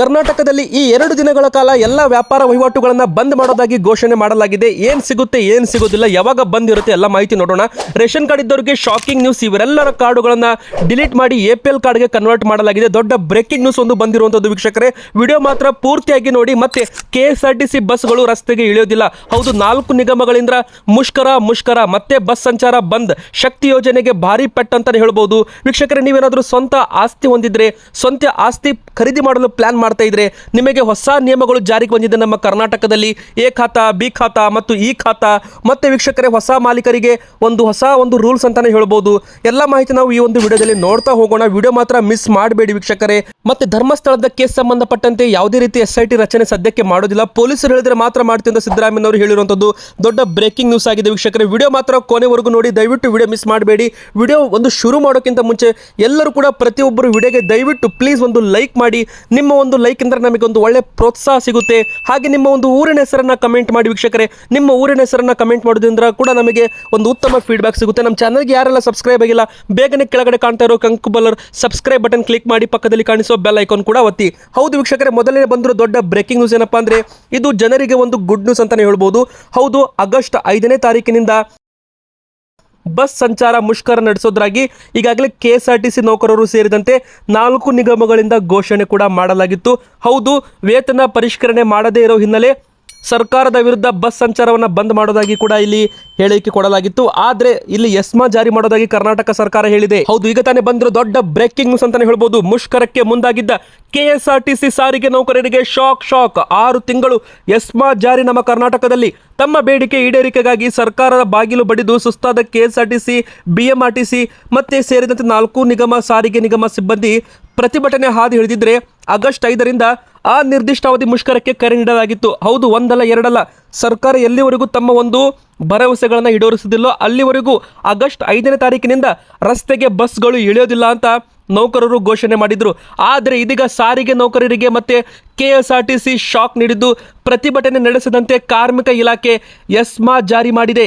ಕರ್ನಾಟಕದಲ್ಲಿ ಈ ಎರಡು ದಿನಗಳ ಕಾಲ ಎಲ್ಲ ವ್ಯಾಪಾರ ವಹಿವಾಟುಗಳನ್ನು ಬಂದ್ ಮಾಡೋದಾಗಿ ಘೋಷಣೆ ಮಾಡಲಾಗಿದೆ. ಏನು ಸಿಗುತ್ತೆ, ಏನು ಸಿಗೋದಿಲ್ಲ, ಯಾವಾಗ ಬಂದ್ ಇರುತ್ತೆ ಎಲ್ಲ ಮಾಹಿತಿ ನೋಡೋಣ. ರೇಷನ್ ಕಾರ್ಡ್ ಇದ್ದವರಿಗೆ ಶಾಕಿಂಗ್ ನ್ಯೂಸ್ ಇವರೆಲ್ಲರ ಕಾರ್ಡುಗಳನ್ನ ಡಿಲೀಟ್ ಮಾಡಿ ಎ ಪಿ ಎಲ್ ಕಾರ್ಡ್ಗೆ ಕನ್ವರ್ಟ್ ಮಾಡಲಾಗಿದೆ. ದೊಡ್ಡ ಬ್ರೇಕಿಂಗ್ ನ್ಯೂಸ್ ಒಂದು ಬಂದಿರುವಂಥದ್ದು ವೀಕ್ಷಕರೇ. ವಿಡಿಯೋ ಮಾತ್ರ ಪೂರ್ತಿಯಾಗಿ ನೋಡಿ, ಮತ್ತೆ K S R T C ಬಸ್ಗಳು ರಸ್ತೆಗೆ ಇಳಿಯೋದಿಲ್ಲ. ಹೌದು, ನಾಲ್ಕು ನಿಗಮಗಳಿಂದ ಮುಷ್ಕರ ಮುಷ್ಕರ, ಮತ್ತೆ ಬಸ್ ಸಂಚಾರ ಬಂದ್. ಶಕ್ತಿ ಯೋಜನೆಗೆ ಭಾರಿ ಪೆಟ್ ಅಂತಲೇ ಹೇಳ್ಬೋದು. ವೀಕ್ಷಕರೇ, ನೀವೇನಾದರೂ ಸ್ವಂತ ಆಸ್ತಿ ಹೊಂದಿದ್ರೆ, ಸ್ವಂತ ಆಸ್ತಿ ಖರೀದಿ ಮಾಡಲು ಪ್ಲಾನ್ ಮಾಡ್ತಾ ಇದ್ರೆ ನಿಮಗೆ ಹೊಸ ನಿಯಮಗಳು ಜಾರಿಗೆ ಬಂದಿದೆ ನಮ್ಮ ಕರ್ನಾಟಕದಲ್ಲಿ. ಎ ಖಾತಾ, ಬಿ ಖಾತಾ ಮತ್ತು ಈ ಖಾತಾ. ಮತ್ತೆ ವೀಕ್ಷಕರೇ, ಹೊಸ ಮಾಲೀಕರಿಗೆ ಒಂದು ಹೊಸ ಒಂದು ರೂಲ್ಸ್ ಅಂತಾನೆ ಹೇಳ್ಬೋದು. ಎಲ್ಲ ಮಾಹಿತಿ ನಾವು ಈ ಒಂದು ವಿಡಿಯೋದಲ್ಲಿ ನೋಡ್ತಾ ಹೋಗೋಣ. ವಿಡಿಯೋ ಮಾತ್ರ ಮಿಸ್ ಮಾಡಬೇಡಿ ವೀಕ್ಷಕರೇ. ಮತ್ತೆ ಧರ್ಮಸ್ಥಳದ ಕೇಸ್ ಸಂಬಂಧಪಟ್ಟಂತೆ ಯಾವುದೇ ರೀತಿ ಎಸ್ ಐ ರಚನೆ ಸದ್ಯಕ್ಕೆ ಮಾಡೋದಿಲ್ಲ. ಪೊಲೀಸರು ಹೇಳಿದ್ರೆ ಮಾತ್ರ ಮಾಡ್ತೀವಿ ಅಂತ ಸಿದ್ದರಾಮಯ್ಯ ಅವರು ಹೇಳಿರುವಂಥದ್ದು. ದೊಡ್ಡ ಬ್ರೇಕಿಂಗ್ ನ್ಯೂಸ್ ಆಗಿದೆ ವೀಕ್ಷಕರೇ. ವಿಡಿಯೋ ಮಾತ್ರ ಕೊನೆವರೆಗೂ ನೋಡಿ. ದಯವಿಟ್ಟು ವಿಡಿಯೋ ಮಿಸ್ ಮಾಡಬೇಡಿ. ವಿಡಿಯೋ ಒಂದು ಶುರು ಮಾಡೋಕ್ಕಿಂತ ಮುಂಚೆ ಎಲ್ಲರೂ ಕೂಡ ಪ್ರತಿಯೊಬ್ಬರು ವಿಡಿಯೋಗೆ ದಯವಿಟ್ಟು ಪ್ಲೀಸ್ ಒಂದು ಲೈಕ್ ಮಾಡಿ. ನಿಮ್ಮ ಒಂದು ಲೈಕ್ ಅಂದ್ರೆ ನಮಗೆ ಒಂದು ಒಳ್ಳೆ ಪ್ರೋತ್ಸಾಹ ಸಿಗುತ್ತೆ. ಹಾಗೆ ನಿಮ್ಮ ಒಂದು ಊರಿನ ಹೆಸರನ್ನು ಕಮೆಂಟ್ ಮಾಡಿ ವೀಕ್ಷಕರೇ. ನಿಮ್ಮ ಊರಿನ ಹೆಸರನ್ನು ಕಮೆಂಟ್ ಮಾಡೋದ್ರಿಂದ ಕೂಡ ನಮಗೆ ಒಂದು ಉತ್ತಮ ಫೀಡ್ಬ್ಯಾಕ್ ಸಿಗುತ್ತೆ. ನಮ್ಮ ಚಾನಲ್ಗೆ ಯಾರೆಲ್ಲ ಸಬ್ಸ್ಕ್ರೈಬ್ ಆಗಿಲ್ಲ, ಬೇಗನೆ ಕೆಳಗಡೆ ಕಾಣ್ತಾ ಇರೋ ಕಂಕು ಬಲ್ಲರ್ ಸಬ್ಸ್ಕ್ರೈಬ್ ಬಟನ್ ಕ್ಲಿಕ್ ಮಾಡಿ ಪಕ್ಕದಲ್ಲಿ ಕಾಣಿಸೋ ಬೆಲ್ ಐಕಾನ್ ಕೂಡ ಒತ್ತಿ. ಹೌದು ವೀಕ್ಷಕರೇ, ಮೊದಲನೇ ಬಂದಿರೋ ದೊಡ್ಡ ಬ್ರೇಕಿಂಗ್ ನ್ಯೂಸ್ ಏನಪ್ಪಾ ಅಂದರೆ, ಇದು ಜನರಿಗೆ ಒಂದು ಗುಡ್ ನ್ಯೂಸ್ ಅಂತಲೇ ಹೇಳ್ಬೋದು. ಹೌದು, ಆಗಸ್ಟ್ ಐದನೇ ತಾರೀಕಿನಿಂದ ಬಸ್ ಸಂಚಾರ ಮುಷ್ಕರ ನಡೆಸೋದ್ರಾಗಿ ಈಗಾಗಲೇ K S R T C ನೌಕರರು ಸೇರಿದಂತೆ ನಾಲ್ಕು ನಿಗಮಗಳಿಂದ ಘೋಷಣೆ ಕೂಡ ಮಾಡಲಾಗಿತ್ತು. ಹೌದು, ವೇತನ ಪರಿಷ್ಕರಣೆ ಮಾಡದೇ ಇರೋ ಹಿನ್ನೆಲೆ ಸರ್ಕಾರದ ವಿರುದ್ಧ ಬಸ್ ಸಂಚಾರವನ್ನು ಬಂದ್ ಮಾಡೋದಾಗಿ ಕೂಡ ಇಲ್ಲಿ ಹೇಳಿಕೆ ಕೊಡಲಾಗಿತ್ತು. ಆದ್ರೆ ಇಲ್ಲಿ ಎಸ್ಮಾ ಜಾರಿ ಮಾಡೋದಾಗಿ ಕರ್ನಾಟಕ ಸರ್ಕಾರ ಹೇಳಿದೆ. ಹೌದು, ಈಗ ತಾನೇ ಬಂದಿರೋ ದೊಡ್ಡ ಬ್ರೇಕಿಂಗ್ ನ್ಯೂಸ್ ಅಂತಾನೆ ಹೇಳ್ಬೋದು. ಮುಷ್ಕರಕ್ಕೆ ಮುಂದಾಗಿದ್ದ ಕೆಎಸ್ಆರ್ಟಿಸಿ ಸಾರಿಗೆ ನೌಕರರಿಗೆ ಶಾಕ್ ಶಾಕ್ ಆರು ತಿಂಗಳು ಎಸ್ಮಾ ಜಾರಿ ನಮ್ಮ ಕರ್ನಾಟಕದಲ್ಲಿ. ತಮ್ಮ ಬೇಡಿಕೆ ಈಡೇರಿಕೆಗಾಗಿ ಸರ್ಕಾರದ ಬಾಗಿಲು ಬಡಿದು ಸುಸ್ತಾದ ಕೆಎಸ್ಆರ್ಟಿಸಿ, ಬಿಎಂಆರ್ಟಿಸಿ ಮತ್ತೆ ಸೇರಿದಂತೆ ನಾಲ್ಕು ನಿಗಮ, ಸಾರಿಗೆ ನಿಗಮ ಸಿಬ್ಬಂದಿ ಪ್ರತಿಭಟನೆ ಹಾದಿ ಹಿಡಿದಿದ್ರೆ ಆಗಸ್ಟ್ ಐದರಿಂದ ಆ ನಿರ್ದಿಷ್ಟ ಅವಧಿ ಮುಷ್ಕರಕ್ಕೆ ಕರೆ ನೀಡಲಾಗಿತ್ತು. ಹೌದು, ಒಂದಲ್ಲ, ಎರಡಲ್ಲ. ಸರ್ಕಾರ ಎಲ್ಲಿವರೆಗೂ ತಮ್ಮ ಒಂದು ಭರವಸೆಗಳನ್ನು ಈಡೇರಿಸುವುದಿಲ್ಲೋ ಅಲ್ಲಿವರೆಗೂ ಆಗಸ್ಟ್ ಐದನೇ ತಾರೀಕಿನಿಂದ ರಸ್ತೆಗೆ ಬಸ್ಗಳು ಇಳಿಯೋದಿಲ್ಲ ಅಂತ ನೌಕರರು ಘೋಷಣೆ ಮಾಡಿದರು. ಆದರೆ ಇದೀಗ ಸಾರಿಗೆ ನೌಕರರಿಗೆ ಮತ್ತೆ K S R T C shock ನೀಡಿದ್ದು ಪ್ರತಿಭಟನೆ ನಡೆಸದಂತೆ ಕಾರ್ಮಿಕ ಇಲಾಖೆ ಎಸ್ಮಾ ಜಾರಿ ಮಾಡಿದೆ.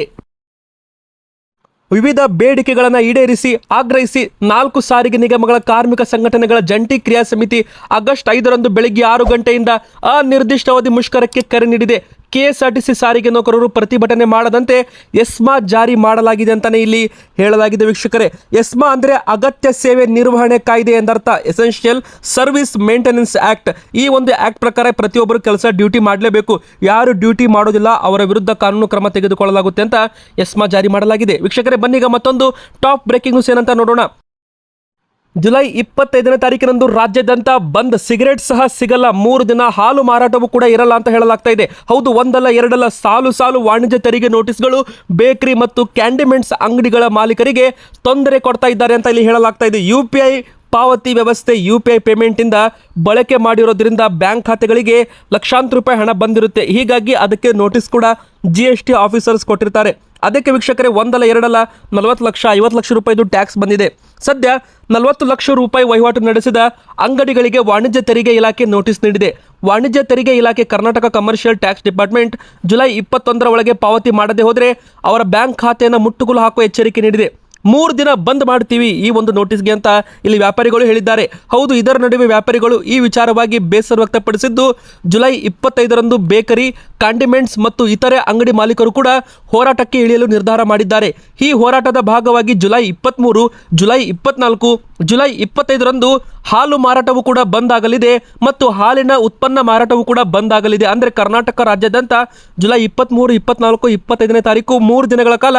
ವಿವಿಧ ಬೇಡಿಕೆಗಳನ್ನು ಈಡೇರಿಸಿ, ಆಗ್ರಹಿಸಿ ನಾಲ್ಕು ಸಾರಿಗೆ ನಿಗಮಗಳ ಕಾರ್ಮಿಕ ಸಂಘಟನೆಗಳ ಜಂಟಿ ಕ್ರಿಯಾ ಸಮಿತಿ ಆಗಸ್ಟ್ ಐದರಂದು ಬೆಳಗ್ಗೆ ಆರು ಗಂಟೆಯಿಂದ ಅನಿರ್ದಿಷ್ಟಾವಧಿ ಮುಷ್ಕರಕ್ಕೆ ಕರೆ ನೀಡಿದೆ. ಕೆಎಸ್ಆರ್ಟಿಸಿ ಸಾರಿಗೆ ನೌಕರರು ಪ್ರತಿಭಟನೆ ಮಾಡದಂತೆ ಎಸ್ಮಾ ಜಾರಿ ಮಾಡಲಾಗಿದೆ ಅಂತಾನೆ ಇಲ್ಲಿ ಹೇಳಲಾಗಿದೆ ವೀಕ್ಷಕರೇ. ಎಸ್ಮಾ ಅಂದ್ರೆ ಅಗತ್ಯ ಸೇವೆ ನಿರ್ವಹಣೆ ಕಾಯ್ದೆ ಎಂದರ್ಥ. ಎಸೆನ್ಷಿಯಲ್ ಸರ್ವಿಸ್ ಮೇಂಟೆನೆನ್ಸ್ ಆಕ್ಟ್ ಈ ಒಂದು ಆಕ್ಟ್ ಪ್ರಕಾರ ಪ್ರತಿಯೊಬ್ಬರು ಕೆಲಸ ಡ್ಯೂಟಿ ಮಾಡಲೇಬೇಕು. ಯಾರು ಡ್ಯೂಟಿ ಮಾಡೋದಿಲ್ಲ ಅವರ ವಿರುದ್ಧ ಕಾನೂನು ಕ್ರಮ ತೆಗೆದುಕೊಳ್ಳಲಾಗುತ್ತೆ ಅಂತ ಎಸ್ಮಾ ಜಾರಿ ಮಾಡಲಾಗಿದೆ. ವೀಕ್ಷಕರೇ ಬನ್ನಿಗ ಮತ್ತೊಂದು ಟಾಪ್ ಬ್ರೇಕಿಂಗ್ ನ್ಯೂಸ್ ಏನಂತ ನೋಡೋಣ. ಜುಲೈ ಇಪ್ಪತ್ತೈದನೇ ತಾರೀಕಿನಂದು ರಾಜ್ಯಾದ್ಯಂತ ಬಂದ್ ಸಿಗರೆಟ್ ಸಹ ಸಿಗಲ್ಲ. ಮೂರು ದಿನ ಹಾಲು ಮಾರಾಟವೂ ಕೂಡ ಇರಲ್ಲ ಅಂತ ಹೇಳಲಾಗ್ತಾ ಇದೆ. ಹೌದು, ಒಂದಲ್ಲ ಎರಡಲ್ಲ ಸಾಲು ಸಾಲು ವಾಣಿಜ್ಯ ತೆರಿಗೆ ನೋಟಿಸ್ಗಳು, ಬೇಕರಿ ಮತ್ತು ಕ್ಯಾಂಡಿಮೆಂಟ್ಸ್ ಅಂಗಡಿಗಳ ಮಾಲೀಕರಿಗೆ ತೊಂದರೆ ಕೊಡ್ತಾ ಇದ್ದಾರೆ ಅಂತ ಇಲ್ಲಿ ಹೇಳಲಾಗ್ತಾ ಇದೆ. ಯು ಪಿ ಐ ಪಾವತಿ ವ್ಯವಸ್ಥೆ ಯು ಪಿ ಐ ಪೇಮೆಂಟಿಂದ ಬಳಕೆ ಮಾಡಿರೋದ್ರಿಂದ ಬ್ಯಾಂಕ್ ಖಾತೆಗಳಿಗೆ ಲಕ್ಷಾಂತರ ರೂಪಾಯಿ ಹಣ ಬಂದಿರುತ್ತೆ. ಹೀಗಾಗಿ ಅದಕ್ಕೆ ನೋಟಿಸ್ ಕೂಡ ಜಿ ಎಸ್ ಟಿ ಆಫೀಸರ್ಸ್ ಕೊಟ್ಟಿರ್ತಾರೆ. ಅದಕ್ಕೆ ವೀಕ್ಷಕರೇ ಒಂದಲ್ಲ ಎರಡಲ್ಲ ನಲವತ್ತು ಲಕ್ಷ, ಐವತ್ತು ಲಕ್ಷ ರೂಪಾಯಿದು ಟ್ಯಾಕ್ಸ್ ಬಂದಿದೆ. ಸದ್ಯ ನಲವತ್ತು ಲಕ್ಷ ರೂಪಾಯಿ ವಹಿವಾಟು ನಡೆಸಿದ ಅಂಗಡಿಗಳಿಗೆ ವಾಣಿಜ್ಯ ತೆರಿಗೆ ಇಲಾಖೆ ನೋಟಿಸ್ ನೀಡಿದೆ. ವಾಣಿಜ್ಯ ತೆರಿಗೆ ಇಲಾಖೆ Karnataka commercial tax department July ಇಪ್ಪತ್ತೊಂದರ ಒಳಗೆ ಪಾವತಿ ಮಾಡದೆ ಹೋದರೆ ಅವರ ಬ್ಯಾಂಕ್ ಖಾತೆಯನ್ನು ಮುಟ್ಟುಗೋಲು ಹಾಕುವ ಎಚ್ಚರಿಕೆ ನೀಡಿದೆ. ಮೂರು ದಿನ ಬಂದ್ ಮಾಡ್ತೀವಿ ಈ ಒಂದು ನೋಟಿಸ್ಗೆ ಅಂತ ಇಲ್ಲಿ ವ್ಯಾಪಾರಿಗಳು ಹೇಳಿದ್ದಾರೆ. ಹೌದು, ಇದರ ನಡುವೆ ವ್ಯಾಪಾರಿಗಳು ಈ ವಿಚಾರವಾಗಿ ಬೇಸರ ವ್ಯಕ್ತಪಡಿಸಿದ್ದು, ಜುಲೈ ಇಪ್ಪತ್ತೈದರಂದು ಬೇಕರಿ, ಕಾಂಡಿಮೆಂಟ್ಸ್ ಮತ್ತು ಇತರೆ ಅಂಗಡಿ ಮಾಲೀಕರು ಕೂಡ ಹೋರಾಟಕ್ಕೆ ಇಳಿಯಲು ನಿರ್ಧಾರ ಮಾಡಿದ್ದಾರೆ. ಈ ಹೋರಾಟದ ಭಾಗವಾಗಿ ಜುಲೈ ಇಪ್ಪತ್ತ್ಮೂರು ಜುಲೈ ಇಪ್ಪತ್ನಾಲ್ಕು, ಜುಲೈ ಇಪ್ಪತ್ತೈದರಂದು ಹಾಲು ಮಾರಾಟವು ಕೂಡ ಬಂದ್ ಆಗಲಿದೆ ಮತ್ತು ಹಾಲಿನ ಉತ್ಪನ್ನ ಮಾರಾಟವು ಕೂಡ ಬಂದ್ ಆಗಲಿದೆ ಅಂದರೆ ಕರ್ನಾಟಕ ರಾಜ್ಯಾದ್ಯಂತ ಜುಲೈ ಇಪ್ಪತ್ತ್ಮೂರು ಇಪ್ಪತ್ನಾಲ್ಕು, ಇಪ್ಪತ್ತೈದನೇ ತಾರೀಕು ಮೂರು ದಿನಗಳ ಕಾಲ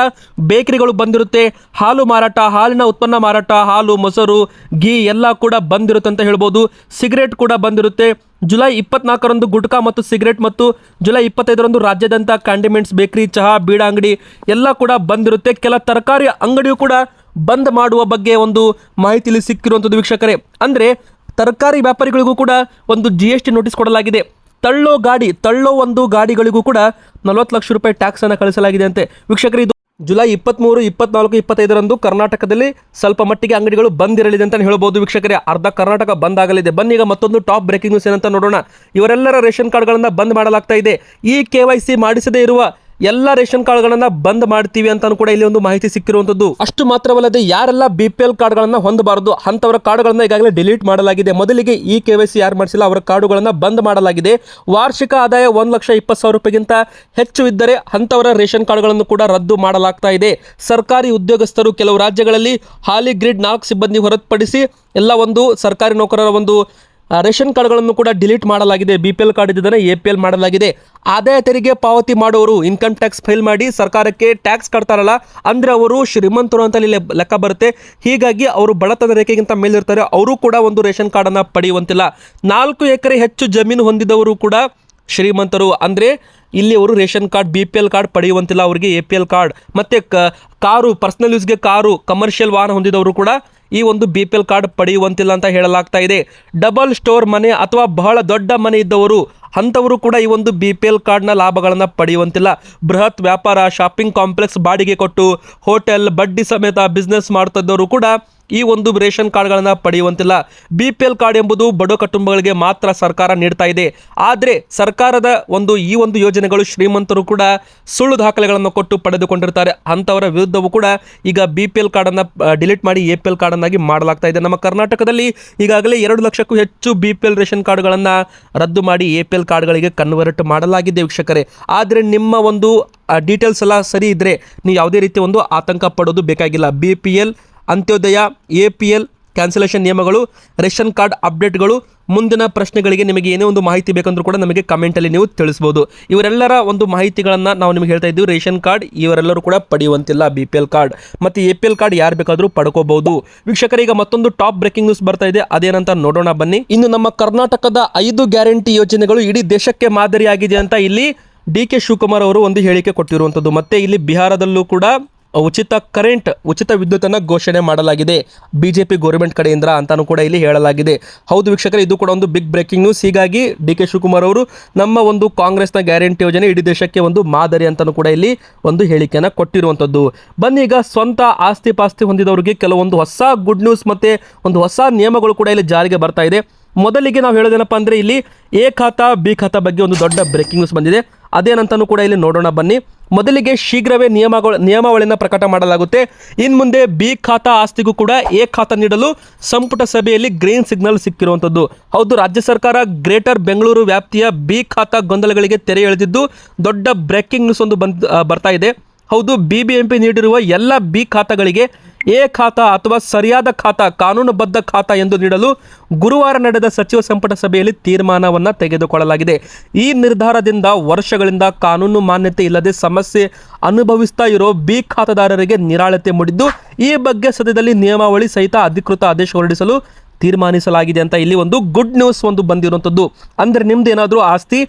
ಬೇಕರಿಗಳು ಬಂದಿರುತ್ತೆ. ಹಾಲು ಮಾರಾಟ, ಹಾಲಿನ ಉತ್ಪನ್ನ ಮಾರಾಟ, ಹಾಲು, ಮೊಸರು ಗೀ ಎಲ್ಲ ಕೂಡ ಬಂದಿರುತ್ತೆ ಅಂತ ಹೇಳ್ಬೋದು. ಸಿಗರೇಟ್ ಕೂಡ ಬಂದಿರುತ್ತೆ. ಜುಲೈ ಇಪ್ಪತ್ನಾಲ್ಕರಂದು ಗುಟ್ಕಾ ಮತ್ತು ಸಿಗರೇಟ್ ಮತ್ತು ಜುಲೈ ಇಪ್ಪತ್ತೈದರಂದು ರಾಜ್ಯಾದ್ಯಂತ ಕ್ಯಾಂಡಿಮೆಂಟ್ಸ್ ಬೇಕರಿ, ಚಹಾ, ಬೀಡ ಅಂಗಡಿ ಎಲ್ಲ ಕೂಡ ಬಂದಿರುತ್ತೆ. ಕೆಲ ತರಕಾರಿ ಅಂಗಡಿಯು ಕೂಡ ಬಂದ್ ಮಾಡುವ ಬಗ್ಗೆ ಒಂದು ಮಾಹಿತಿ ಇಲ್ಲಿ ಸಿಕ್ಕಿರುವಂಥದ್ದು ವೀಕ್ಷಕರೇ. ಅಂದರೆ ತರಕಾರಿ ವ್ಯಾಪಾರಿಗಳಿಗೂ ಕೂಡ ಒಂದು ಜಿ ಎಸ್ ಟಿ ನೋಟಿಸ್ ಕೊಡಲಾಗಿದೆ. ತಳ್ಳೋ ಗಾಡಿ, ತಳ್ಳೋ ಒಂದು ಗಾಡಿಗಳಿಗೂ ಕೂಡ ನಲವತ್ತು ಲಕ್ಷ ರೂಪಾಯಿ ಟ್ಯಾಕ್ಸ್ ಅನ್ನು ಕಳಿಸಲಾಗಿದೆ ಅಂತೆ. ವೀಕ್ಷಕರು ಜುಲೈ ಇಪ್ಪತ್ತ್ಮೂರು ಇಪ್ಪತ್ನಾಲ್ಕು, ಇಪ್ಪತ್ತೈದರಂದು ಕರ್ನಾಟಕದಲ್ಲಿ ಸ್ವಲ್ಪ ಮಟ್ಟಿಗೆ ಅಂಗಡಿಗಳು ಬಂದಿರಲಿದೆ ಅಂತ ಹೇಳ್ಬೋದು ವೀಕ್ಷಕರೇ. ಅರ್ಧ ಕರ್ನಾಟಕ ಬಂದ್ ಆಗಲಿದೆ. ಈಗ ಮತ್ತೊಂದು ಟಾಪ್ ಬ್ರೇಕಿಂಗ್ ನ್ಯೂಸ್ ಏನಂತ ನೋಡೋಣ. ಇವರೆಲ್ಲರ ರೇಷನ್ ಕಾರ್ಡ್ಗಳನ್ನು ಬಂದ್ ಮಾಡಲಾಗ್ತಾ ಇದೆ. ಈ ಕೆ ವೈ ಸಿ ಮಾಡಿಸದೇ ಇರುವ ಎಲ್ಲ ರೇಷನ್ ಕಾರ್ಡ್ಗಳನ್ನ ಬಂದ್ ಮಾಡ್ತೀವಿ ಅಂತ ಕೂಡ ಇಲ್ಲಿ ಒಂದು ಮಾಹಿತಿ ಸಿಕ್ಕಿರುವಂತದ್ದು. ಅಷ್ಟು ಮಾತ್ರವಲ್ಲದೆ ಯಾರೆಲ್ಲ ಬಿ ಪಿ ಎಲ್ ಕಾರ್ಡ್ಗಳನ್ನ ಹೊಂದಬಾರದು ಅಂತವರ ಕಾರ್ಡ್ಗಳನ್ನ ಈಗಾಗಲೇ ಡಿಲೀಟ್ ಮಾಡಲಾಗಿದೆ. ಮೊದಲಿಗೆ ಈ ಕೆ ವೈ ಸಿ ಯಾರು ಮಾಡಿಸಿಲ್ಲ, ಅವರ ಕಾರ್ಡುಗಳನ್ನ ಬಂದ್ ಮಾಡಲಾಗಿದೆ. ವಾರ್ಷಿಕ ಆದಾಯ ಒಂದು ಲಕ್ಷ ಇಪ್ಪತ್ತು ಸಾವಿರ ರೂಪಾಯಿಗಿಂತ ಹೆಚ್ಚು ಇದ್ದರೆ ಅಂತವರ ರೇಷನ್ ಕಾರ್ಡ್ಗಳನ್ನು ಕೂಡ ರದ್ದು ಮಾಡಲಾಗ್ತಾ ಇದೆ. ಸರ್ಕಾರಿ ಉದ್ಯೋಗಸ್ಥರು ಕೆಲವು ರಾಜ್ಯಗಳಲ್ಲಿ ಹಾಲಿ ಗ್ರಿಡ್ ನಾಲ್ಕು ಸಿಬ್ಬಂದಿ ಹೊರತುಪಡಿಸಿ ಎಲ್ಲ ಒಂದು ಸರ್ಕಾರಿ ನೌಕರರ ಒಂದು ರೇಷನ್ ಕಾರ್ಡ್ಗಳನ್ನು ಕೂಡ ಡಿಲೀಟ್ ಮಾಡಲಾಗಿದೆ. ಬಿ ಪಿ ಎಲ್ ಕಾರ್ಡ್ ಇದ್ದರೆ ಎ ಪಿ ಎಲ್ ಮಾಡಲಾಗಿದೆ. ಆದಾಯ ತೆರಿಗೆ ಪಾವತಿ ಮಾಡೋರು ಇನ್ಕಮ್ ಟ್ಯಾಕ್ಸ್ ಫೈಲ್ ಮಾಡಿ ಸರ್ಕಾರಕ್ಕೆ ಟ್ಯಾಕ್ಸ್ ಕಟ್ತಾರಲ್ಲ, ಅಂದರೆ ಅವರು ಶ್ರೀಮಂತರು ಅಂತ ಇಲ್ಲಿ ಲೆಕ್ಕ- ಬರುತ್ತೆ. ಹೀಗಾಗಿ ಅವರು ಬಡತನ ರೇಖೆಗಿಂತ ಮೇಲಿರ್ತಾರೆ. ಅವರು ಕೂಡ ಒಂದು ರೇಷನ್ ಕಾರ್ಡನ್ನು ಪಡೆಯುವಂತಿಲ್ಲ. ನಾಲ್ಕು ಎಕರೆ ಹೆಚ್ಚು ಜಮೀನು ಹೊಂದಿದವರು ಕೂಡ ಶ್ರೀಮಂತರು. ಅಂದರೆ ಇಲ್ಲಿ ಅವರು ration card, B P L card ಪಡೆಯುವಂತಿಲ್ಲ. ಅವರಿಗೆ ಎ ಪಿ ಎಲ್ ಕಾರ್ಡ್. ಮತ್ತು ಕಾರು, ಪರ್ಸನಲ್ ಯೂಸ್ಗೆ ಕಾರು, ಕಮರ್ಷಿಯಲ್ ವಾಹನ ಹೊಂದಿದವರು ಕೂಡ ಈ ಒಂದು ಬಿ ಪಿ ಎಲ್ ಕಾರ್ಡ್ ಪಡೆಯುವಂತಿಲ್ಲ ಅಂತ ಹೇಳಲಾಗ್ತಾ ಇದೆ. ಡಬಲ್ ಸ್ಟೋರ್ ಮನೆ ಅಥವಾ ಬಹಳ ದೊಡ್ಡ ಮನೆ ಇದ್ದವರು, ಅಂಥವರು ಕೂಡ ಈ ಒಂದು ಬಿ ಪಿ ಎಲ್ ಕಾರ್ಡ್ನ ಲಾಭಗಳನ್ನು ಪಡೆಯುವಂತಿಲ್ಲ. ಬೃಹತ್ ವ್ಯಾಪಾರ ಶಾಪಿಂಗ್ ಕಾಂಪ್ಲೆಕ್ಸ್ ಬಾಡಿಗೆ ಕೊಟ್ಟು ಹೋಟೆಲ್ ಬಡ್ಡಿ ಸಮೇತ ಬಿಸ್ನೆಸ್ ಮಾಡ್ತಿದ್ದವರು ಕೂಡ ಈ ಒಂದು ರೇಷನ್ ಕಾರ್ಡ್ಗಳನ್ನು ಪಡೆಯುವಂತಿಲ್ಲ. ಬಿ ಪಿ ಎಲ್ ಕಾರ್ಡ್ ಎಂಬುದು ಬಡ ಕುಟುಂಬಗಳಿಗೆ ಮಾತ್ರ ಸರ್ಕಾರ ನೀಡ್ತಾ ಇದೆ. ಆದರೆ ಸರ್ಕಾರದ ಒಂದು ಈ ಒಂದು ಯೋಜನೆಗಳು ಶ್ರೀಮಂತರು ಕೂಡ ಸುಳ್ಳು ದಾಖಲೆಗಳನ್ನು ಕೊಟ್ಟು ಪಡೆದುಕೊಂಡಿರ್ತಾರೆ. ಅಂಥವರ ವಿರುದ್ಧವೂ ಕೂಡ ಈಗ ಬಿ ಪಿ ಎಲ್ ಕಾರ್ಡನ್ನು ಡಿಲೀಟ್ ಮಾಡಿ ಎ ಪಿ ಎಲ್ ಕಾರ್ಡನ್ನಾಗಿ ಮಾಡಲಾಗ್ತಾ ಇದೆ. ನಮ್ಮ ಕರ್ನಾಟಕದಲ್ಲಿ ಈಗಾಗಲೇ ಎರಡು ಲಕ್ಷಕ್ಕೂ ಹೆಚ್ಚು ಬಿ ಪಿ ಎಲ್ ರೇಷನ್ ಕಾರ್ಡ್ಗಳನ್ನು ರದ್ದು ಮಾಡಿ ಎ ಪಿ ಎಲ್ ಕಾರ್ಡ್ಗಳಿಗೆ ಕನ್ವರ್ಟ್ ಮಾಡಲಾಗಿದೆ ವೀಕ್ಷಕರೇ. ಆದರೆ ನಿಮ್ಮ ಒಂದು ಡೀಟೇಲ್ಸ್ ಎಲ್ಲ ಸರಿ ಇದ್ದರೆ ನೀವು ಯಾವುದೇ ರೀತಿ ಒಂದು ಆತಂಕ ಪಡೋದು ಬೇಕಾಗಿಲ್ಲ. B P L Antyodaya, A P L cancellation ನಿಯಮಗಳು, ರೇಷನ್ ಕಾರ್ಡ್ ಅಪ್ಡೇಟ್ಗಳು, ಮುಂದಿನ ಪ್ರಶ್ನೆಗಳಿಗೆ ನಿಮಗೆ ಏನೇ ಒಂದು ಮಾಹಿತಿ ಬೇಕಂದ್ರೂ ಕೂಡ ನಮಗೆ ಕಮೆಂಟಲ್ಲಿ ನೀವು ತಿಳಿಸ್ಬೋದು. ಇವರೆಲ್ಲರ ಒಂದು ಮಾಹಿತಿಗಳನ್ನು ನಾವು ನಿಮಗೆ ಹೇಳ್ತಾ ಇದ್ದೀವಿ, ರೇಷನ್ ಕಾರ್ಡ್ ಇವರೆಲ್ಲರೂ ಕೂಡ ಪಡೆಯುವಂತಿಲ್ಲ, ಬಿ ಪಿ ಎಲ್ ಕಾರ್ಡ್. ಮತ್ತು ಎ ಪಿ ಎಲ್ ಕಾರ್ಡ್ ಯಾರು ಬೇಕಾದರೂ ಪಡ್ಕೋಬಹುದು. ವೀಕ್ಷಕರೀಗ ಮತ್ತೊಂದು ಟಾಪ್ ಬ್ರೇಕಿಂಗ್ ನ್ಯೂಸ್ ಬರ್ತಾ ಇದೆ, ಅದೇನಂತ ನೋಡೋಣ ಬನ್ನಿ. ಇನ್ನು ನಮ್ಮ ಕರ್ನಾಟಕದ ಐದು ಗ್ಯಾರಂಟಿ ಯೋಜನೆಗಳು ಇಡೀ ದೇಶಕ್ಕೆ ಮಾದರಿಯಾಗಿದೆ ಅಂತ ಇಲ್ಲಿ ಡಿ ಕೆ ಶಿವಕುಮಾರ್ ಅವರು ಒಂದು ಹೇಳಿಕೆ ಕೊಟ್ಟಿರುವಂಥದ್ದು ಮತ್ತೆ ಇಲ್ಲಿ ಬಿಹಾರದಲ್ಲೂ ಕೂಡ ಉಚಿತ ಕರೆಂಟ್, ಉಚಿತ ವಿದ್ಯುತ್ತನ್ನು ಘೋಷಣೆ ಮಾಡಲಾಗಿದೆ. ಬಿಜೆಪಿ ಗೋರ್ಮೆಂಟ್ ಕಡೆಯಿಂದ ಅಂತಾನು ಕೂಡ ಇಲ್ಲಿ ಹೇಳಲಾಗಿದೆ. ಹೌದು ವೀಕ್ಷಕರ, ಇದು ಕೂಡ ಒಂದು ಬಿಗ್ ಬ್ರೇಕಿಂಗ್ ನ್ಯೂಸ್ ಹೀಗಾಗಿ ಡಿ ಕೆ ಶಿವಕುಮಾರ್ ಅವರು ನಮ್ಮ ಒಂದು ಕಾಂಗ್ರೆಸ್ನ ಗ್ಯಾರಂಟಿ ಯೋಜನೆ ಇಡೀ ದೇಶಕ್ಕೆ ಒಂದು ಮಾದರಿ ಅಂತಾನು ಕೂಡ ಇಲ್ಲಿ ಒಂದು ಹೇಳಿಕೆಯನ್ನು ಕೊಟ್ಟಿರುವಂಥದ್ದು ಬನ್ನಿ ಈಗ ಸ್ವಂತ ಆಸ್ತಿ ಪಾಸ್ತಿ ಹೊಂದಿದವರಿಗೆ ಕೆಲವೊಂದು ಹೊಸ ಗುಡ್ ನ್ಯೂಸ್ ಮತ್ತೆ ಒಂದು ಹೊಸ ನಿಯಮಗಳು ಕೂಡ ಇಲ್ಲಿ ಜಾರಿಗೆ ಬರ್ತಾ ಇದೆ. ಮೊದಲಿಗೆ ನಾವು ಹೇಳೋದೇನಪ್ಪ ಅಂದರೆ ಇಲ್ಲಿ ಎ ಖಾತಾ, ಬಿ ಖಾತಾ ಬಗ್ಗೆ ಒಂದು ದೊಡ್ಡ ಬ್ರೇಕಿಂಗ್ ನ್ಯೂಸ್ ಬಂದಿದೆ. ಅದೇನಂತನೂ ಕೂಡ ಇಲ್ಲಿ ನೋಡೋಣ ಬನ್ನಿ. ಮೊದಲಿಗೆ ಶೀಘ್ರವೇ ನಿಯಮಗಳು ನಿಯಮಾವಳಿಯನ್ನು ಪ್ರಕಟ ಮಾಡಲಾಗುತ್ತೆ. ಇನ್ನು ಮುಂದೆ ಬಿ ಖಾತಾ ಆಸ್ತಿಗೂ ಕೂಡ ಎ ಖಾತಾ ನೀಡಲು ಸಂಪುಟ ಸಭೆಯಲ್ಲಿ ಗ್ರೀನ್ ಸಿಗ್ನಲ್ ಸಿಕ್ಕಿರುವಂಥದ್ದು ಹೌದು, ರಾಜ್ಯ ಸರ್ಕಾರ ಗ್ರೇಟರ್ ಬೆಂಗಳೂರು ವ್ಯಾಪ್ತಿಯ ಬಿ ಖಾತಾ ಗೊಂದಲಗಳಿಗೆ ತೆರೆ ಎಳೆದಿದ್ದು ದೊಡ್ಡ ಬ್ರೇಕಿಂಗ್ ನ್ಯೂಸ್ ಒಂದು ಬಂದ್ ಬರ್ತಾ ಇದೆ. ಹೌದು ಬಿ ಬಿ ಎಂ ಪಿ ನೀಡಿರುವ ಎಲ್ಲ ಬಿ ಖಾತಾಗಳಿಗೆ ಎ ಖಾತಾ ಅಥವಾ ಸರಿಯಾದ ಖಾತಾ, ಕಾನೂನುಬದ್ಧ ಖಾತಾ ಎಂದು ನೀಡಲು ಗುರುವಾರ ನಡೆದ ಸಚಿವ ಸಂಪುಟ ಸಭೆಯಲ್ಲಿ ತೀರ್ಮಾನವನ್ನು ತೆಗೆದುಕೊಳ್ಳಲಾಗಿದೆ. ಈ ನಿರ್ಧಾರದಿಂದ ವರ್ಷಗಳಿಂದ ಕಾನೂನು ಮಾನ್ಯತೆ ಇಲ್ಲದೆ ಸಮಸ್ಯೆ ಅನುಭವಿಸ್ತಾ ಇರೋ ಬಿ ಖಾತಾದಾರರಿಗೆ ನಿರಾಳತೆ ಮೂಡಿದ್ದು, ಈ ಬಗ್ಗೆ ಸದ್ಯದಲ್ಲಿ ನಿಯಮಾವಳಿ ಸಹಿತ ಅಧಿಕೃತ ಆದೇಶ ಹೊರಡಿಸಲು ತೀರ್ಮಾನಿಸಲಾಗಿದೆ ಅಂತ ಇಲ್ಲಿ ಒಂದು ಗುಡ್ ನ್ಯೂಸ್ ಒಂದು ಬಂದಿರುವಂಥದ್ದು. ಅಂದರೆ ನಿಮ್ದು ಏನಾದರೂ ಆಸ್ತಿ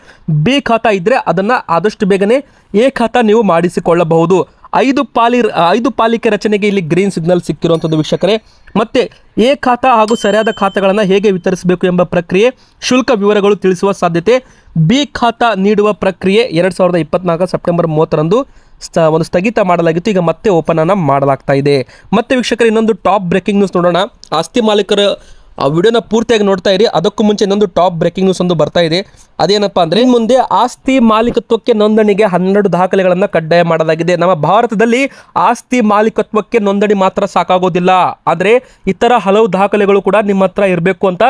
ಬಿ ಖಾತಾ ಇದ್ದರೆ ಅದನ್ನು ಆದಷ್ಟು ಬೇಗನೆ ಎ ಖಾತಾ ನೀವು ಮಾಡಿಸಿಕೊಳ್ಳಬಹುದು. ಐದು ಪಾಲಿ, ಐದು ಪಾಲಿಕೆ ರಚನೆಗೆ ಇಲ್ಲಿ ಗ್ರೀನ್ ಸಿಗ್ನಲ್ ಸಿಕ್ಕಿರುವಂಥದ್ದು ವೀಕ್ಷಕರೇ. ಮತ್ತೆ ಎ ಖಾತಾ ಹಾಗೂ ಸರಿಯಾದ ಖಾತೆಗಳನ್ನು ಹೇಗೆ ವಿತರಿಸಬೇಕು ಎಂಬ ಪ್ರಕ್ರಿಯೆ ಶುಲ್ಕ ವಿವರಗಳು ತಿಳಿಸುವ ಸಾಧ್ಯತೆ ಬಿ ಖಾತಾ ನೀಡುವ ಪ್ರಕ್ರಿಯೆ ಎರಡು ಸಾವಿರದ ಇಪ್ಪತ್ನಾಲ್ಕು ಸೆಪ್ಟೆಂಬರ್ ಮೂವತ್ತರಂದು ಸ್ಥ ಒಂದು ಸ್ಥಗಿತ ಮಾಡಲಾಗಿತ್ತು. ಈಗ ಮತ್ತೆ ಓಪನನ್ನು ಮಾಡಲಾಗ್ತಾ ಇದೆ. ಮತ್ತೆ ವೀಕ್ಷಕರು ಇನ್ನೊಂದು ಟಾಪ್ ಬ್ರೇಕಿಂಗ್ ನ್ಯೂಸ್ ನೋಡೋಣ. ಆಸ್ತಿ ಮಾಲೀಕರ ಆ ವಿಡಿಯೋನ ಪೂರ್ತಿಯಾಗಿ ನೋಡ್ತಾ ಇರಿ. ಅದಕ್ಕೂ ಮುಂಚೆ ಇನ್ನೊಂದು ಟಾಪ್ ಬ್ರೇಕಿಂಗ್ ನ್ಯೂಸ್ ಒಂದು ಬರ್ತಾ ಇದೆ. ಅದೇನಪ್ಪ ಅಂದ್ರೆ ಮುಂದೆ ಆಸ್ತಿ ಮಾಲೀಕತ್ವಕ್ಕೆ ನೋಂದಣಿಗೆ ಹನ್ನೆರಡು ದಾಖಲೆಗಳನ್ನು ಕಡ್ಡಾಯ ಮಾಡಲಾಗಿದೆ. ನಮ್ಮ ಭಾರತದಲ್ಲಿ ಆಸ್ತಿ ಮಾಲೀಕತ್ವಕ್ಕೆ ನೋಂದಣಿ ಮಾತ್ರ ಸಾಕಾಗೋದಿಲ್ಲ. ಆದರೆ ಇತರ ಹಲವು ದಾಖಲೆಗಳು ಕೂಡ ನಿಮ್ಮ ಹತ್ರ ಇರಬೇಕು ಅಂತ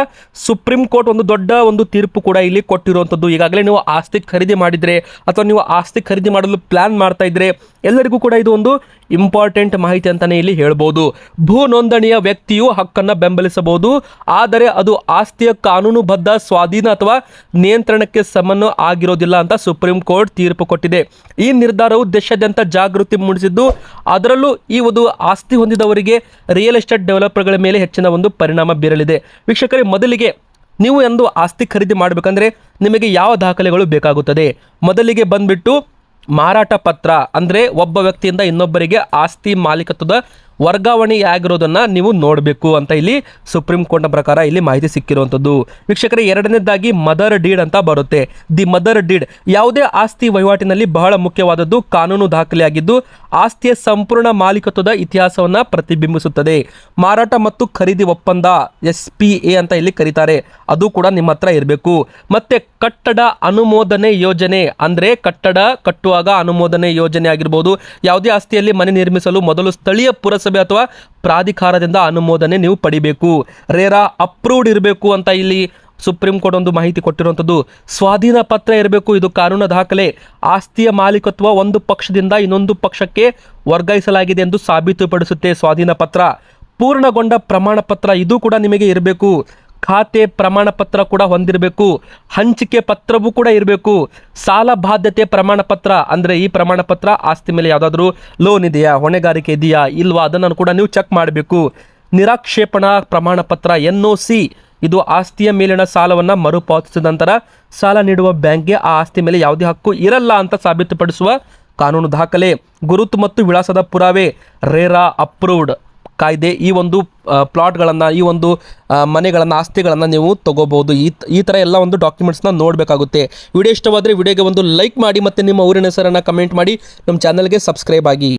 ಸುಪ್ರೀಂ ಕೋರ್ಟ್ ಒಂದು ದೊಡ್ಡ ಒಂದು ತೀರ್ಪು ಕೂಡ ಇಲ್ಲಿ ಕೊಟ್ಟಿರುವಂಥದ್ದು. ಈಗಾಗಲೇ ನೀವು ಆಸ್ತಿ ಖರೀದಿ ಮಾಡಿದ್ರೆ ಅಥವಾ ನೀವು ಆಸ್ತಿ ಖರೀದಿ ಮಾಡಲು ಪ್ಲಾನ್ ಮಾಡ್ತಾ ಇದ್ರೆ ಎಲ್ಲರಿಗೂ ಕೂಡ ಇದು ಒಂದು ಇಂಪಾರ್ಟೆಂಟ್ ಮಾಹಿತಿ ಅಂತಾನೆ ಇಲ್ಲಿ ಹೇಳ್ಬೋದು. ಭೂ ನೋಂದಣಿಯ ವ್ಯಕ್ತಿಯು ಹಕ್ಕನ್ನು ಬೆಂಬಲಿಸಬಹುದು. ಆದರೆ ಅದು ಆಸ್ತಿಯ ಕಾನೂನುಬದ್ಧ ಸ್ವಾಧೀನ ಅಥವಾ ನಿಯಂತ್ರಣಕ್ಕೆ ಸಮನ್ನು ಆಗಿರೋದಿಲ್ಲ ಅಂತ ಸುಪ್ರೀಂ ಕೋರ್ಟ್ ತೀರ್ಪು ಕೊಟ್ಟಿದೆ. ಈ ನಿರ್ಧಾರವು ದೇಶಾದ್ಯಂತ ಜಾಗೃತಿ ಮೂಡಿಸಿದ್ದು, ಅದರಲ್ಲೂ ಈ ಒಂದು ಆಸ್ತಿ ಹೊಂದಿದವರಿಗೆ ರಿಯಲ್ ಎಸ್ಟೇಟ್ ಡೆವಲಪರ್ಗಳ ಮೇಲೆ ಹೆಚ್ಚಿನ ಒಂದು ಪರಿಣಾಮ ಬೀರಲಿದೆ. ವೀಕ್ಷಕರೇ, ಮೊದಲಿಗೆ ನೀವು ಎಂದು ಆಸ್ತಿ ಖರೀದಿ ಮಾಡಬೇಕಂದ್ರೆ ನಿಮಗೆ ಯಾವ ದಾಖಲೆಗಳು ಬೇಕಾಗುತ್ತದೆ? ಮೊದಲಿಗೆ ಬಂದ್ಬಿಟ್ಟು ಮಾರಾಟ ಪತ್ರ, ಅಂದರೆ ಒಬ್ಬ ವ್ಯಕ್ತಿಯಿಂದ ಇನ್ನೊಬ್ಬರಿಗೆ ಆಸ್ತಿ ಮಾಲೀಕತ್ವದ ವರ್ಗಾವಣೆ ಆಗಿರೋದನ್ನ ನೀವು ನೋಡಬೇಕು ಅಂತ ಇಲ್ಲಿ ಸುಪ್ರೀಂ ಕೋರ್ಟ್ನ ಪ್ರಕಾರ ಇಲ್ಲಿ ಮಾಹಿತಿ ಸಿಕ್ಕಿರುವಂಥದ್ದು ವೀಕ್ಷಕರ, ಎರಡನೇದಾಗಿ ಮದರ್ ಡೀಡ್ ಅಂತ ಬರುತ್ತೆ. ದಿ ಮದರ್ ಡೀಡ್ ಯಾವುದೇ ಆಸ್ತಿ ವಹಿವಾಟಿನಲ್ಲಿ ಬಹಳ ಮುಖ್ಯವಾದದ್ದು ಕಾನೂನು ದಾಖಲೆಯಾಗಿದ್ದು, ಆಸ್ತಿಯ ಸಂಪೂರ್ಣ ಮಾಲೀಕತ್ವದ ಇತಿಹಾಸವನ್ನ ಪ್ರತಿಬಿಂಬಿಸುತ್ತದೆ. ಮಾರಾಟ ಮತ್ತು ಖರೀದಿ ಒಪ್ಪಂದ, ಎಸ್ ಪಿ ಎ ಅಂತ ಇಲ್ಲಿ ಕರೀತಾರೆ. ಅದು ಕೂಡ ನಿಮ್ಮ ಹತ್ರ ಇರಬೇಕು. ಮತ್ತೆ ಕಟ್ಟಡ ಅನುಮೋದನೆ ಯೋಜನೆ, ಅಂದ್ರೆ ಕಟ್ಟಡ ಕಟ್ಟುವಾಗ ಅನುಮೋದನೆ ಯೋಜನೆ ಆಗಿರ್ಬೋದು, ಯಾವುದೇ ಆಸ್ತಿಯಲ್ಲಿ ಮನೆ ನಿರ್ಮಿಸಲು ಮೊದಲು ಸ್ಥಳೀಯ ಪುರಸಭೆ ಅಥವಾ ಪ್ರಾಧಿಕಾರದಿಂದ ಅನುಮೋದನೆ ನೀವು ಪಡಿಬೇಕು. ರೇರಾ ಅಪ್ರೂವ್ಡ್ ಇರಬೇಕು ಅಂತ ಇಲ್ಲಿ ಸುಪ್ರೀಂ ಕೋರ್ಟ್ ಒಂದು ಮಾಹಿತಿ ಕೊಟ್ಟಿರುವಂಥದ್ದು. ಸ್ವಾಧೀನ ಪತ್ರ ಇರಬೇಕು, ಇದು ಕಾನೂನು ದಾಖಲೆ. ಆಸ್ತಿಯ ಮಾಲೀಕತ್ವ ಒಂದು ಪಕ್ಷದಿಂದ ಇನ್ನೊಂದು ಪಕ್ಷಕ್ಕೆ ವರ್ಗಾಯಿಸಲಾಗಿದೆ ಎಂದು ಸಾಬೀತುಪಡಿಸುತ್ತೆ ಸ್ವಾಧೀನ ಪತ್ರ. ಪೂರ್ಣಗೊಂಡ ಪ್ರಮಾಣ ಪತ್ರ ಇದು ಕೂಡ ನಿಮಗೆ ಇರಬೇಕು. ಖಾತೆ ಪ್ರಮಾಣ ಪತ್ರ ಕೂಡ ಹೊಂದಿರಬೇಕು. ಹಂಚಿಕೆ ಪತ್ರವೂ ಕೂಡ ಇರಬೇಕು. ಸಾಲ ಬಾಧ್ಯತೆ ಪ್ರಮಾಣ ಪತ್ರ ಅಂದರೆ ಈ ಪ್ರಮಾಣ ಪತ್ರ ಆಸ್ತಿ ಮೇಲೆ ಯಾವುದಾದ್ರೂ ಲೋನ್ ಇದೆಯಾ, ಹೊಣೆಗಾರಿಕೆ ಇದೆಯಾ, ಇಲ್ವಾ ಅದನ್ನು ಕೂಡ ನೀವು ಚೆಕ್ ಮಾಡಬೇಕು. ನಿರಾಕ್ಷೇಪಣಾ ಪ್ರಮಾಣ ಪತ್ರ ಎನ್ ಒ ಸಿ ಇದು ಆಸ್ತಿಯ ಮೇಲಿನ ಸಾಲವನ್ನು ಮರುಪಾವತಿಸಿದ ನಂತರ ಸಾಲ ನೀಡುವ ಬ್ಯಾಂಕ್ಗೆ ಆ ಆಸ್ತಿ ಮೇಲೆ ಯಾವುದೇ ಹಕ್ಕು ಇರಲ್ಲ ಅಂತ ಸಾಬೀತುಪಡಿಸುವ ಕಾನೂನು ದಾಖಲೆ. ಗುರುತು ಮತ್ತು ವಿಳಾಸದ ಪುರಾವೆ, ರೇರಾ ಅಪ್ರೂವ್ಡ್ ಕಾಯ್ದೆ ಈ ಒಂದು ಪ್ಲಾಟ್ಗಳನ್ನು, ಈ ಒಂದು ಮನೆಗಳನ್ನು, ಆಸ್ತಿಗಳನ್ನು ನೀವು ತಗೋಬಹುದು ಈ ಈ ಥರ ಎಲ್ಲ ಒಂದು ಡಾಕ್ಯುಮೆಂಟ್ಸ್ನ ನೋಡಬೇಕಾಗುತ್ತೆ. ವಿಡಿಯೋ ಇಷ್ಟವಾದರೆ ವಿಡಿಯೋಗೆ ಒಂದು ಲೈಕ್ ಮಾಡಿ ಮತ್ತು ನಿಮ್ಮ ಊರಿನ ಹೆಸರನ್ನು ಕಮೆಂಟ್ ಮಾಡಿ. ನಮ್ಮ ಚಾನಲ್ಗೆ ಸಬ್ಸ್ಕ್ರೈಬ್ ಆಗಿ.